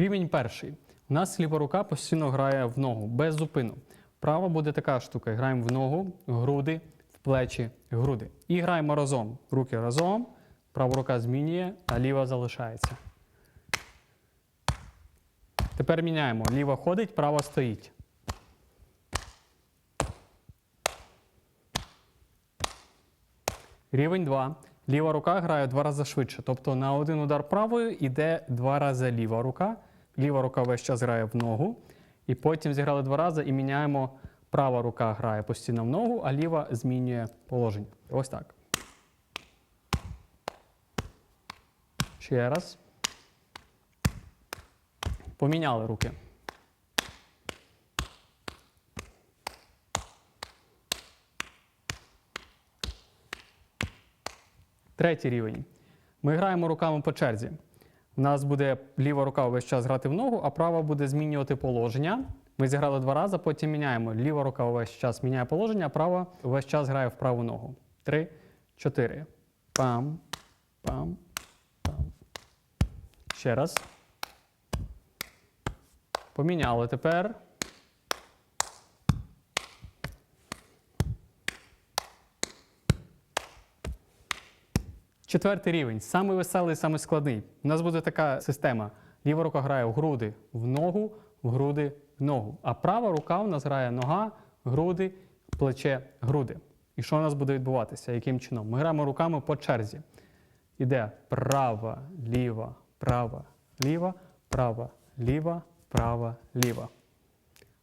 Рівень перший. У нас ліва рука постійно грає в ногу без зупину. Права буде така штука. Граємо в ногу, груди, в плечі, груди. І граємо разом. Руки разом. Права рука змінює, а ліва залишається. Тепер міняємо. Ліва ходить, права стоїть. Рівень 2. Ліва рука грає два рази швидше. Тобто на один удар правою йде два рази ліва рука. Ліва рука весь час грає в ногу. І потім зіграли два рази і міняємо. Права рука грає постійно в ногу, а ліва змінює положення. Ось так. Ще раз. Поміняли руки. Третій рівень. Ми граємо руками по черзі. У нас буде ліва рука весь час грати в ногу, а права буде змінювати положення. Ми зіграли два рази, потім міняємо. Ліва рука весь час міняє положення, а права весь час грає в праву ногу. Три, чотири. Пам, пам, пам. Ще раз. Поміняли тепер. Четвертий рівень, самий веселий, самий складний. У нас буде така система. Ліва рука грає в груди, в ногу, в груди, в ногу. А права рука у нас грає нога, груди, плече, груди. І що у нас буде відбуватися? Яким чином? Ми граємо руками по черзі. Іде права, ліва, права, ліва, права, ліва, права, ліва.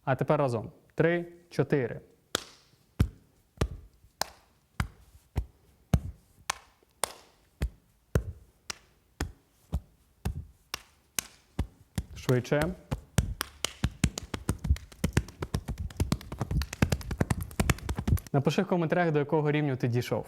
А тепер разом. Три, чотири. Швидше. Напиши в коментарях, до якого рівню ти дійшов.